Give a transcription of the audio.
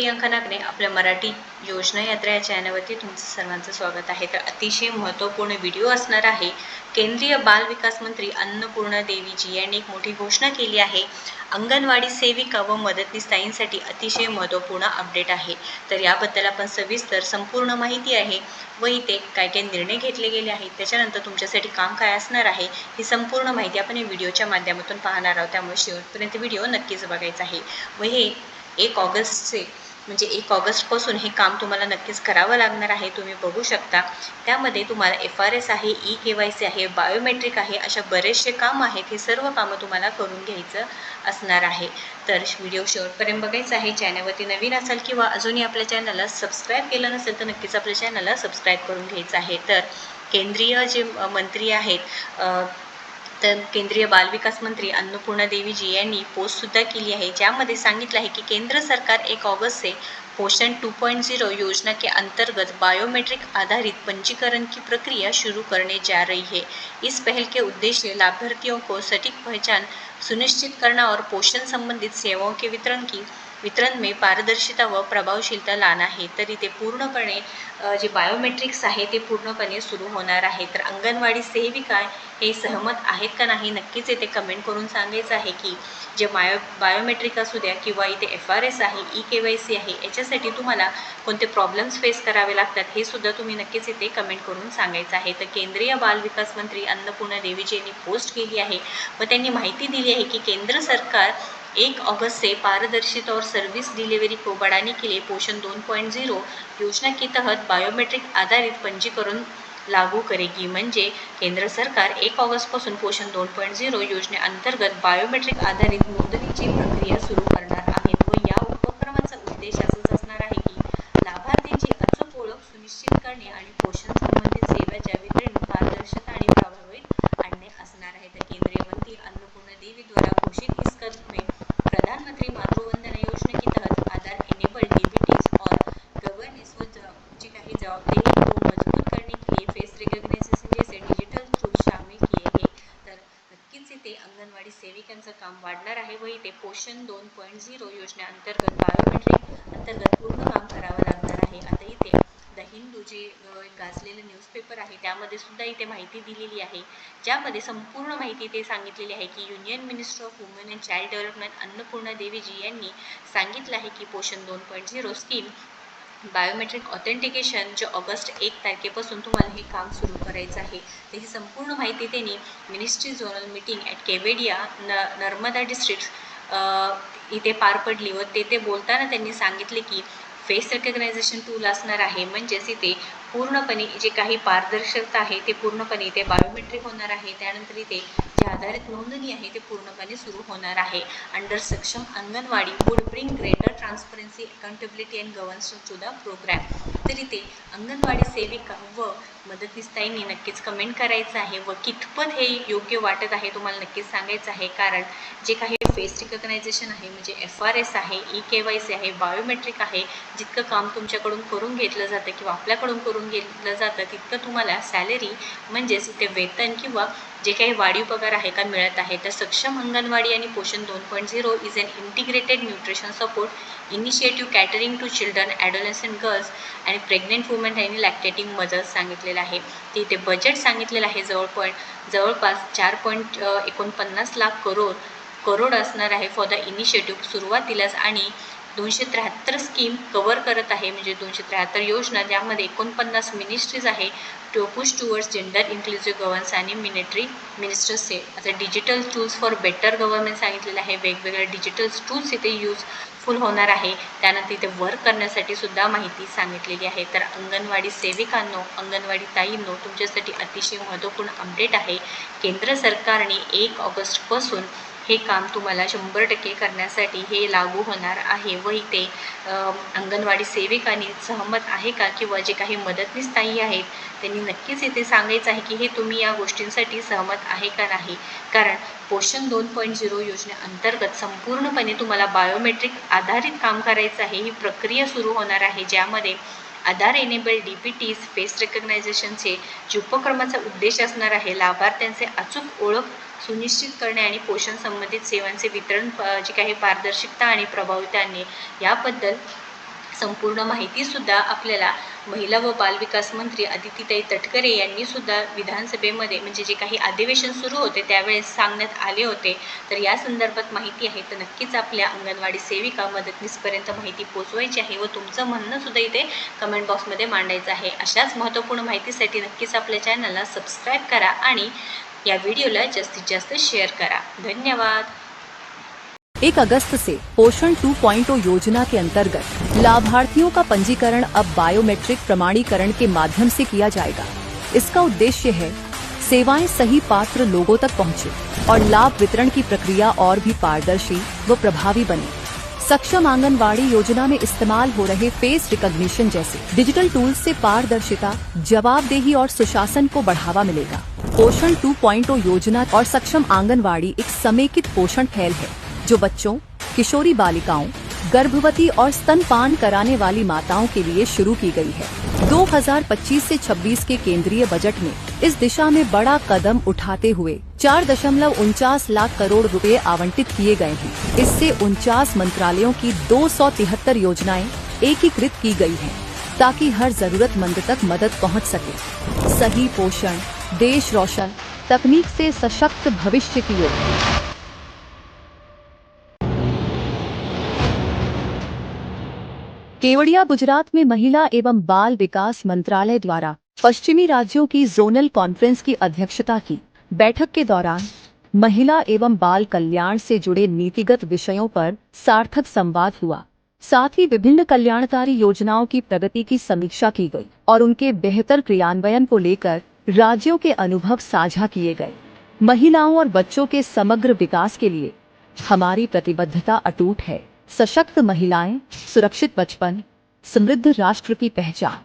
प्रियंका नागने आपल्या मराठी योजना यात्रा या चॅनलवरती तुमचं सर्वांचं स्वागत आहे. तर अतिशय महत्त्वपूर्ण व्हिडिओ असणार आहे. केंद्रीय बाल विकास मंत्री अन्नपूर्णा देवीजी यांनी एक मोठी घोषणा केली आहे. अंगणवाडी सेविका व मदतनीस ताईंसाठी अतिशय महत्त्वपूर्ण अपडेट आहे. तर याबद्दल आपण सविस्तर संपूर्ण माहिती आहे व इथे काय काय निर्णय घेतले गेले आहेत त्याच्यानंतर तुमच्यासाठी काम काय असणार आहे ही संपूर्ण माहिती आपण या व्हिडिओच्या माध्यमातून पाहणार आहोत. त्यामुळे शेवटपर्यंत व्हिडिओ नक्कीच बघायचा आहे. व हे एक ऑगस्टचे म्हणजे एक ऑगस्टपासून हे काम तुम्हाला नक्कीच करावं लागणार आहे तुम्ही बघू शकता. त्यामध्ये तुम्हाला एफ आर एस आहे ई के वाय सी आहे बायोमेट्रिक आहे अशा बरेचसे काम आहेत हे सर्व कामं तुम्हाला करून घ्यायचं असणार आहे. तर व्हिडिओ शेवटपर्यंत बघायचा आहे चॅनलवरती नवीन असाल किंवा अजूनही आपल्या चॅनलला सबस्क्राईब केलं नसेल तर नक्कीच आपल्या चॅनलला सबस्क्राईब करून घ्यायचं आहे. तर केंद्रीय जे मंत्री आहेत तर केंद्रीय बालविकास मंत्री अन्नपूर्णा देवीजी यांनी पोस्टसुद्धा केली आहे, ज्यामध्ये सांगितलं आहे की केंद्र सरकार एक ऑगस्ट से पोषण 2.0 योजना के अंतर्गत बायोमेट्रिक आधारित पंजीकरण की प्रक्रिया शुरू करने जा रही है। इस पहल के उद्देश्य लाभार्थियों को सटीक पहचान सुनिश्चित करना और पोषण संबंधित सेवाओं के वितरण की वितरण में पारदर्शिता व प्रभावशीलता लहान आहे तरी ते पूर्णपणे जे बायोमेट्रिक्स आहे ते पूर्णपणे सुरू होणार आहे. तर अंगणवाडी सेविका हे सहमत आहेत का नाही नक्कीच इथे कमेंट करून सांगायचं आहे की जे बायो बायोमेट्रिक असू द्या किंवा इथे एफ आर एस आहे ई के वाय सी आहे याच्यासाठी तुम्हाला कोणते प्रॉब्लेम्स फेस करावे लागतात हे सुद्धा तुम्ही नक्कीच इथे कमेंट करून सांगायचं आहे. तर केंद्रीय बाल विकास मंत्री अन्नपूर्णा देवीजी यांनी पोस्ट केली आहे. व त्यांनी माहिती दिली आहे की केंद्र सरकार एक अगस्त से पारदर्शिता और सर्विस डिलीवरी को बढ़ाने के लिए पोषण 2.0 योजना के तहत बायोमेट्रिक आधारित पंजीकरण लागू करेगी. म्हणजे केंद्र सरकार एक ऑगस्टपासून पोषण दोन पॉईंट झिरो योजनेअंतर्गत बायोमेट्रिक आधारित नोंदणीची प्रक्रिया सुरू करणार आहे व या उपक्रमाचा उद्देश असाच असणार आहे की लाभार्थींची अचूक ओळख सुनिश्चित करणे आणि पोषण संबंधित सेवेच्या वितरण पारदर्शकता आणि प्रभावित आणणे असणार आहे तर केंद्रीय मंत्री अन्नपूर्णा देवी द्वारा घोषित इस कदम में प्रधानमंत्री मातृवंदना योजना के तहत आधार एनेबल डीबीटीज और गवर्नेंस व ज- जी काही जवाबदेही को मजबूत करने के लिए फेस रिकग्नायझेशन जैसे डिजिटल टूल शामिल किए हैं तर नक्कीच इथे अंगणवाडी सेविकांचं काम वाढणार आहे व इथे पोषण दोन पॉईंट झिरो योजनेअंतर्गत बायोमेट्रिक अंतर्गत पूर्ण काम करावं लागणार आहे. आता इथे द हिंदू जे गाजलेलं न्यूजपेपर आहे त्यामध्ये सुद्धा इथे माहिती दिलेली आहे. ज्यामध्ये संपूर्ण माहिती ते सांगितलेली आहे की union minister of women and child development Annapurna Deviji यांनी सांगितलं आहे की पोषण दोन point zero scheme biometric authentication जे ऑगस्ट एक तारखेपासून तुम्हाला हे काम सुरू करायचं आहे. तर ही संपूर्ण माहिती त्यांनी ministry zonal meeting at Kevadia न नर्मदा डिस्ट्रिक्ट इथे पार पडली व तेथे बोलताना त्यांनी सांगितले की फेस रेकग्नायझेशन टूल असणार आहे. म्हणजेच इथे पूर्णपणे जे काही पारदर्शकता आहे ते पूर्णपणे इथे बायोमेट्रिक होणार आहे. त्यानंतर इथे जे आधारित नोंदणी आहे ते पूर्णपणे सुरू होणार आहे. Under Saksham anganwadi would bring greater transparency accountability and governance to the program तर इथे अंगणवाडी सेविका व मदतनीसताईंनी नक्कीच कमेंट करायचं आहे व कितपत हे योग्य वाटत आहे तुम्हाला नक्कीच सांगायचं आहे. कारण जे काही फेस रिकग्नायझेशन आहे म्हणजे एफ आर एस आहे ई के वाय सी आहे बायोमेट्रिक आहे जितकं काम तुमच्याकडून करून घेतलं जातं किंवा आपल्याकडून करून घेतलं जातं तितकं तुम्हाला सॅलरी म्हणजेच इथे वेतन किंवा जे काही वाढीव पगार आहे का मिळत आहे तर सक्षम अंगणवाडी आणि पोषण दोन point zero is an integrated nutrition support initiative catering to children adolescent girls आणि प्रेग्नेंट वुमेन आणि लॅक्टेटिंग मदर्स सांगितलेलं आहे ते इथे बजेट सांगितलेलं आहे. जवळ पॉईंट जवळपास चार पॉईंट एकोणपन्नास लाख करोड करोड असणार आहे फॉर द इनिशिएटिव्ह सुरुवातीलाच. आणि दोनशे त्र्याहत्तर स्कीम कवर करत आहे म्हणजे दोनशे त्र्याहत्तर योजना ज्यामध्ये एकोणपन्नास मिनिस्ट्रीज आहे to push towards gender inclusive governance आणि मिनिट्री मिनिस्टर्स से आता digital tools for better government सांगितलेलं आहे वेगवेगळ्या डिजिटल टूल्स इथे यूजफुल होणार आहे. त्यानंतर इथे वर्क करण्यासाठी सुद्धा माहिती सांगितलेली आहे. तर अंगणवाडी सेविकांनो अंगणवाडी ताईंनो तुमच्यासाठी अतिशय महत्त्वपूर्ण अपडेट आहे. केंद्र सरकारने एक ऑगस्टपासून हे काम तुम्हाला शंभर टक्के करण्यासाठी हे लागू होणार आहे. व इथे अंगणवाडी सेविकांनी सहमत आहे का? किंवा जे काही मदतनीस ताई आहेत त्यांनी नक्कीच इथे सांगायचं आहे की हे तुम्ही या गोष्टींसाठी सहमत आहे का नाही? कारण पोषण दोन पॉईंट झिरो योजनेअंतर्गत संपूर्णपणे तुम्हाला बायोमेट्रिक आधारित काम करायचं आहे. ही प्रक्रिया सुरू होणार आहे ज्यामध्ये Aadhaar enable D P Ts face रेकग्नायझेशनचे जे उपक्रमाचा उद्देश असणार आहे लाभार्थ्यांचे अचूक ओळख सुनिश्चित करणे आणि पोषण संबंधित सेवांचे वितरण जे काही पारदर्शकता आणि प्रभावित आणणे याबद्दल संपूर्ण माहितीसुद्धा आपल्याला महिला व बालविकास मंत्री अदितीताई तटकरे यांनी सुद्धा विधानसभेमध्ये म्हणजे जे काही अधिवेशन सुरू होते त्यावेळेस सांगण्यात आले होते. तर या संदर्भात माहिती आहे तर नक्कीच आपल्या अंगणवाडी सेविका मदतनीसपर्यंत माहिती पोचवायची आहे व तुमचं म्हणणं सुद्धा इथे कमेंट बॉक्समध्ये मांडायचं आहे. अशाच महत्त्वपूर्ण माहितीसाठी नक्कीच आपल्या चॅनलला सबस्क्राईब करा आणि या व्हिडिओला जास्तीत जास्त शेअर करा. धन्यवाद. एक अगस्त से पोषण 2.0 योजना के अंतर्गत लाभार्थियों का पंजीकरण अब बायोमेट्रिक प्रमाणीकरण के माध्यम से किया जाएगा। इसका उद्देश्य है सेवाएँ सही पात्र लोगों तक पहुँचे और लाभ वितरण की प्रक्रिया और भी पारदर्शी व प्रभावी बने। सक्षम आंगनवाड़ी योजना में इस्तेमाल हो रहे फेस रिकॉग्निशन जैसे डिजिटल टूल्स से पारदर्शिता, जवाबदेही और सुशासन को बढ़ावा मिलेगा। पोषण 2.0 योजना और सक्षम आंगनवाड़ी एक समेकित पोषण पहल है। जो बच्चों, किशोरी बालिकाओं, गर्भवती और स्तनपान कराने वाली माताओं के लिए शुरू की गई है। 2025 से 26 के केंद्रीय बजट में इस दिशा में बड़ा कदम उठाते हुए चार दशमलव उनचास लाख करोड़ रुपए आवंटित किए गए हैं। इससे उनचास मंत्रालयों की दो सौ तिहत्तर योजनाएँ एकीकृत की गई हैं, ताकि हर जरूरतमंद तक मदद पहुँच सके। सही पोषण, देश रोशन, तकनीक से सशक्त भविष्य की ओर। केवड़िया गुजरात में महिला एवं बाल विकास मंत्रालय द्वारा पश्चिमी राज्यों की जोनल कॉन्फ्रेंस की अध्यक्षता की बैठक के दौरान महिला एवं बाल कल्याण से जुड़े नीतिगत विषयों पर सार्थक संवाद हुआ। साथ ही विभिन्न कल्याणकारी योजनाओं की प्रगति की समीक्षा की गई और उनके बेहतर क्रियान्वयन को लेकर राज्यों के अनुभव साझा किए गए। महिलाओं और बच्चों के समग्र विकास के लिए हमारी प्रतिबद्धता अटूट है। सशक्त महिलाएं सुरक्षित बचपन समृद्ध राष्ट्र की पहचान।